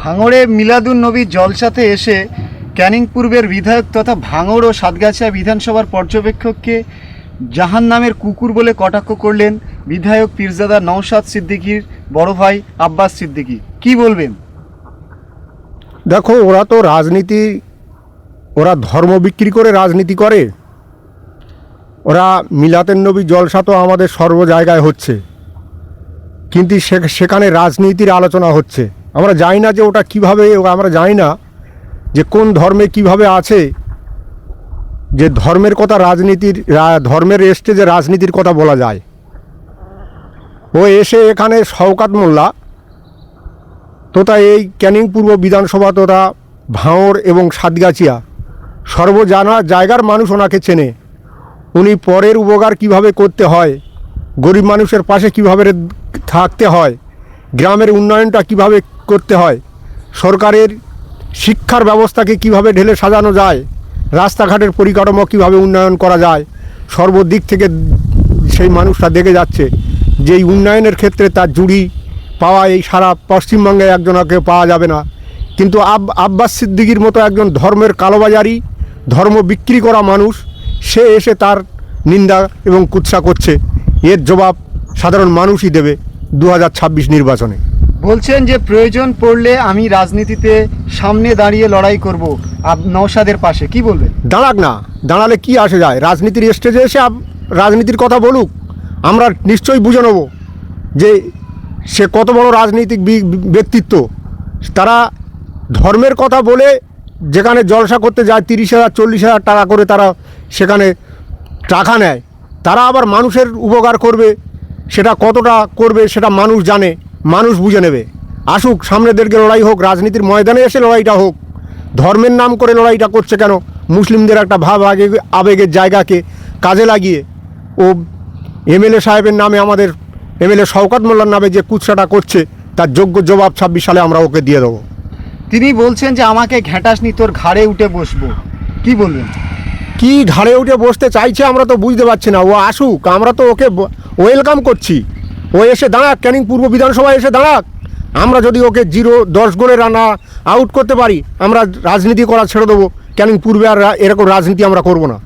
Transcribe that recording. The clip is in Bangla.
ভাঙড়ে মিলাদুন নবী জলসাতে এসে ক্যানিং পূর্বের বিধায়ক তথা ভাঙড় ও সাতগাছিয়া বিধানসভার পর্যবেক্ষককে জাহান নামের কুকুর বলে কটাক্ষ করলেন বিধায়ক পীরজাদা নওশাদ সিদ্দিকীর বড় ভাই আব্বাস সিদ্দিকী। কি বলবেন? দেখো, ওরা তো রাজনীতি, ওরা ধর্ম বিক্রি করে রাজনীতি করে। ওরা মিলাতের নবী জলসা তো আমাদের সর্ব জায়গায় হচ্ছে। কিন্তু সেখানে রাজনীতির আলোচনা হচ্ছে। আমরা জানি না যে ওটা কীভাবে, আমরা জানি না যে কোন ধর্মে কীভাবে আছে। যে ধর্মের কথা রাজনীতির ধর্মের ধর্মের যে রাজনীতির কথা বলা যায়। ও এসে এখানে শওকাত মোল্লা, তোতা এই ক্যানিং পূর্ব বিধানসভা তোতা ভাঁড় এবং সাতগাছিয়া, সর্বজানা জায়গার মানুষ ওনাকে চেনে। উনি পরের উপকার কীভাবে করতে হয়, গরিব মানুষের পাশে কীভাবে থাকতে হয়, গ্রামের উন্নয়নটা কীভাবে করতে হয়। সরকারের শিক্ষার ব্যবস্থাকে কীভাবে ঢেলে সাজানো যায়, রাস্তাঘাটের পরিকাঠামো কীভাবে উন্নয়ন করা যায়, সর্বদিক থেকে সেই মানুষটা দেখে যাচ্ছে যে এই উন্নয়নের ক্ষেত্রে তার জুড়ি পাওয়া এই সারা পশ্চিমবঙ্গে একজনকে পাওয়া যাবে না। কিন্তু আব, আব্বাস সিদ্দিকির মতো একজন ধর্মের কালোবাজারি, ধর্ম বিক্রি করা মানুষ, সে এসে তার নিন্দা এবং কুৎসা করছে। এর জবাব সাধারণ মানুষই দেবে দু হাজার ছাব্বিশ নির্বাচনে। বলছেন যে প্রয়োজন পড়লে আমি রাজনীতিতে সামনে দাঁড়িয়ে লড়াই করব নওশাদের পাশে। কি বলবেন? দাঁড়াক না, দাঁড়ালে কি আসে যায়? রাজনীতির স্টেজে এসে রাজনীতির কথা বলুক, আমরা নিশ্চয়ই বুঝে নেব যে সে কত বড় রাজনৈতিক ব্যক্তিত্ব। তারা ধর্মের কথা বলে যেখানে জলসা করতে যায় তিরিশ হাজার, চল্লিশ হাজার টাকা করে তারা সেখানে টাকা নেয়। তারা আবার মানুষের উপকার করবে, সেটা কতটা করবে সেটা মানুষ জানে। মানুষ বুঝে নেবে। আসুক সামনেদেরকে লড়াই হোক রাজনীতির ময়দানে এসে লড়াইটা হোক। ধর্মের নাম করে লড়াইটা করছে কেন? মুসলিমদের একটা ভাব আগে আবেগের জায়গাকে কাজে লাগিয়ে। ও এমএলএ সাহেবের নামে আমাদের এমএলএ শওকাত মোল্লার নামে যে কুৎসাটা করছে তার যোগ্য জবাব ছাব্বিশ সালে আমরা ওকে দিয়ে দেবো। তিনি বলছেন যে আমাকে ঘেঁটাসনি তোর ঘাড়ে উঠে বসবো। কি বলবেন? কি ঘাড়ে উঠে বসতে চাইছে আমরা তো বুঝতে পারছি না। ও আসুক আমরা তো ওকে ওয়েলকাম করছি। ও এসে দাঁড়াক, ক্যানিং পূর্ব বিধানসভায় এসে দাঁড়াক। আমরা যদি ওকে জিরো দশ গোলে রানা আউট করতে পারি, আমরা রাজনীতি করা ছেড়ে দেবো। ক্যানিং পূর্বে আর এরকম রাজনীতি আমরা করব না।